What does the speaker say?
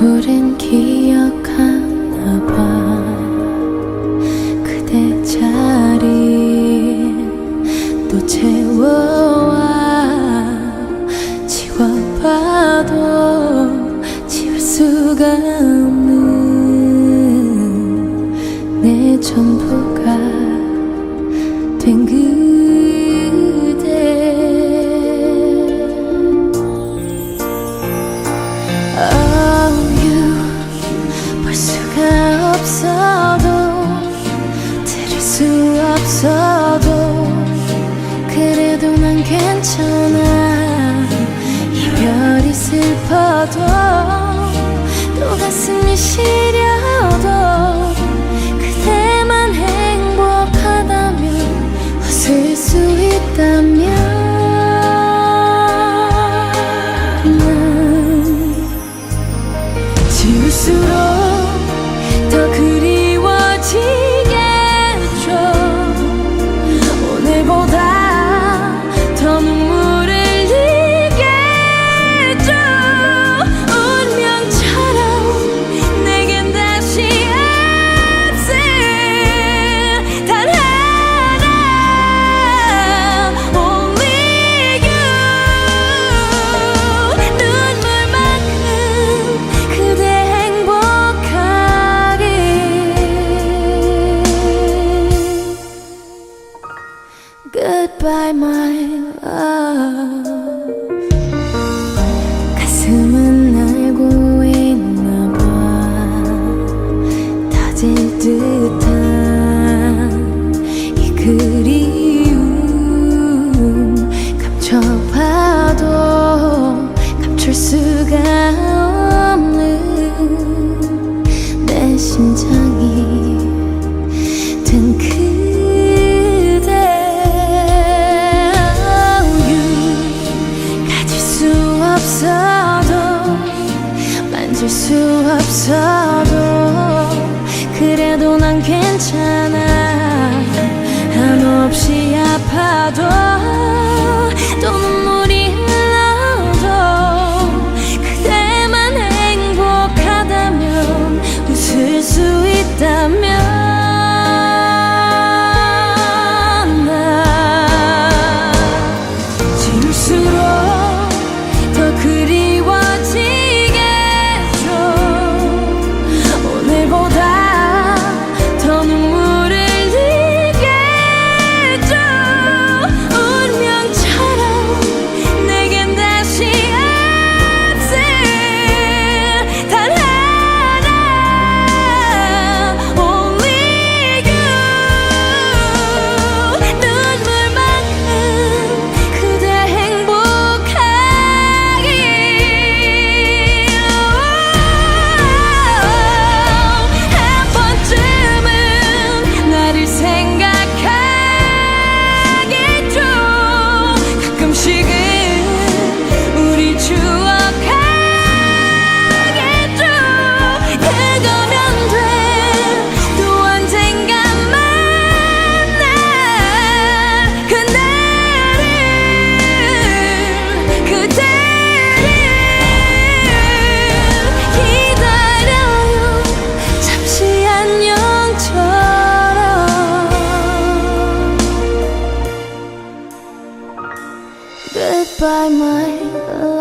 우린 기억하나 봐. 그대 자리 또 채워와 수가 없는 내 전부가 된 그대. Oh you? 볼 수가 없어. Goodbye, my love. 있어도 그래도 난 괜찮아. 한없이 아파도 또 눈물이 흘러도 그대만 행복하다면 웃을 수 있다면 나. 질수록 by my love.